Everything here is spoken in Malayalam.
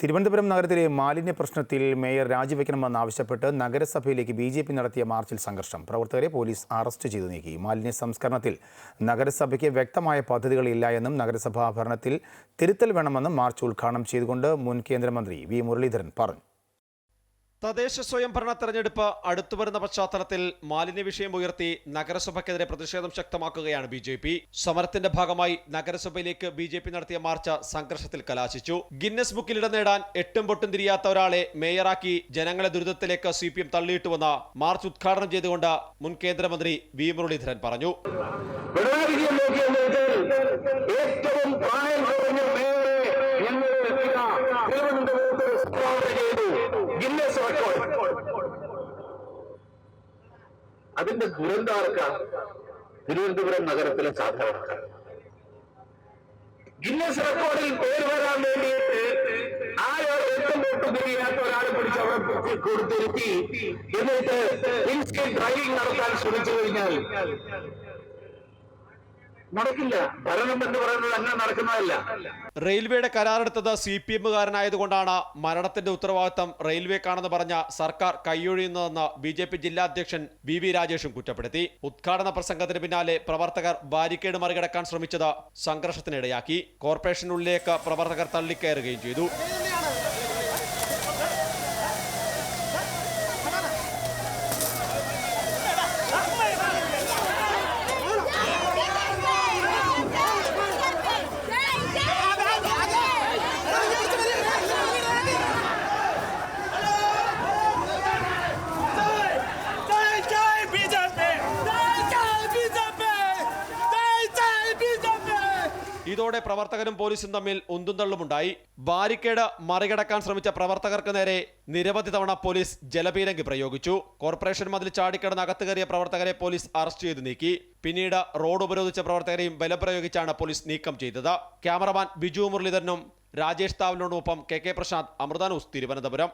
തിരുവനന്തപുരം നഗരത്തിലെ മാലിന്യ പ്രശ്നത്തിൽ മേയർ രാജിവെക്കണമെന്നാവശ്യപ്പെട്ട് നഗരസഭയിലേക്ക് ബി ജെ പി നടത്തിയ മാർച്ചിൽ സംഘർഷം. പ്രവർത്തകരെ പോലീസ് അറസ്റ്റ് ചെയ്തു നീക്കി. മാലിന്യ സംസ്കരണത്തിൽ നഗരസഭയ്ക്ക് വ്യക്തമായ പദ്ധതികളില്ല എന്നും നഗരസഭാ ഭരണത്തിൽ തിരുത്തൽ വേണമെന്നും മാർച്ച് ഉദ്ഘാടനം ചെയ്തുകൊണ്ട് മുൻ കേന്ദ്രമന്ത്രി വി മുരളീധരൻ പറഞ്ഞു. തദ്ദേശ സ്വയംഭരണ തെരഞ്ഞെടുപ്പ് അടുത്തു വരുന്ന പശ്ചാത്തലത്തിൽ മാലിന്യ വിഷയം ഉയർത്തി നഗരസഭയ്ക്കെതിരെ പ്രതിഷേധം ശക്തമാക്കുകയാണ് ബി ജെ പി. സമരത്തിന്റെ ഭാഗമായി നഗരസഭയിലേക്ക് ബി ജെ പി നടത്തിയ മാർച്ച് സംഘർഷത്തിൽ കലാശിച്ചു. ഗിന്നസ് ബുക്കിൽ ഇടം നേടാൻ എട്ടും പൊട്ടും തിരിയാത്ത ഒരാളെ മേയറാക്കി ജനങ്ങളെ ദുരിതത്തിലേക്ക് സി പി എം തള്ളിയിട്ടുവെന്ന് മാർച്ച് ഉദ്ഘാടനം ചെയ്തുകൊണ്ട് മുൻ കേന്ദ്രമന്ത്രി വി മുരളീധരൻ പറഞ്ഞു. ഏറ്റവും പ്രായം കുറഞ്ഞ മേയറെ തിരുവനന്തപുരത്ത് ചെയ്തു ഗിന്നസ് റെക്കോർഡ് അതിന്റെ ദുരന്താർക്കാണ് തിരുവനന്തപുരം നഗരത്തിലെ സാധാരണക്കാർ. ഗിന്നസ് റെക്കോർഡിൽ പേര് വരാൻ വേണ്ടിയിട്ട് ആരോ തിരിയാത്ത ഒരാളെ പിടിച്ച് അവിടെ കൊടുത്തിരുത്തി. എന്നിട്ട് ഡ്രൈവിംഗ് നടത്താൻ ശ്രമിച്ചു കഴിഞ്ഞാൽ നടക്കില്ല. ഭരണം എന്ന് പറയുന്നത് അങ്ങനെ നടക്കുന്നതല്ല. റെയിൽവേയുടെ കരാറെടുത്തത് സി പി എമ്മുകാരനായതുകൊണ്ടാണ് മരണത്തിന്റെ ഉത്തരവാദിത്തം റെയിൽവേക്കാണെന്ന് പറഞ്ഞ സർക്കാർ കൈയൊഴിയുന്നതെന്ന് ബി ജെ പി ജില്ലാ അധ്യക്ഷൻ വി വി രാജേഷും കുറ്റപ്പെടുത്തി. ഉദ്ഘാടന പ്രസംഗത്തിന് പിന്നാലെ പ്രവർത്തകർ ബാരിക്കേഡ് മറികടക്കാൻ ശ്രമിച്ചത് സംഘർഷത്തിനിടയാക്കി. കോർപ്പറേഷനുള്ളിലേക്ക് പ്രവർത്തകർ തള്ളിക്കയറുകയും ചെയ്തു. ഇതോടെ പ്രവർത്തകരും പോലീസും തമ്മിൽ ഉന്തുന്തള്ളുമുണ്ടായി ബാരിക്കേഡ് മറികടക്കാൻ ശ്രമിച്ച പ്രവർത്തകർക്ക് നേരെ നിരവധി തവണ പോലീസ് ജലപീരങ്കി പ്രയോഗിച്ചു. കോർപ്പറേഷൻ മതിൽ ചാടിക്കടന്ന് അകത്ത് കയറിയ പ്രവർത്തകരെ പോലീസ് അറസ്റ്റ് ചെയ്ത് നീക്കി. പിന്നീട് റോഡ് ഉപരോധിച്ച പ്രവർത്തകരെയും ബലപ്രയോഗിച്ചാണ് പോലീസ് നീക്കം ചെയ്തത്. ക്യാമറമാൻ ബിജു മുരളീധരനും രാജേഷ് താവലിനോടൊപ്പം കെ കെ പ്രശാന്ത് അമൃത തിരുവനന്തപുരം.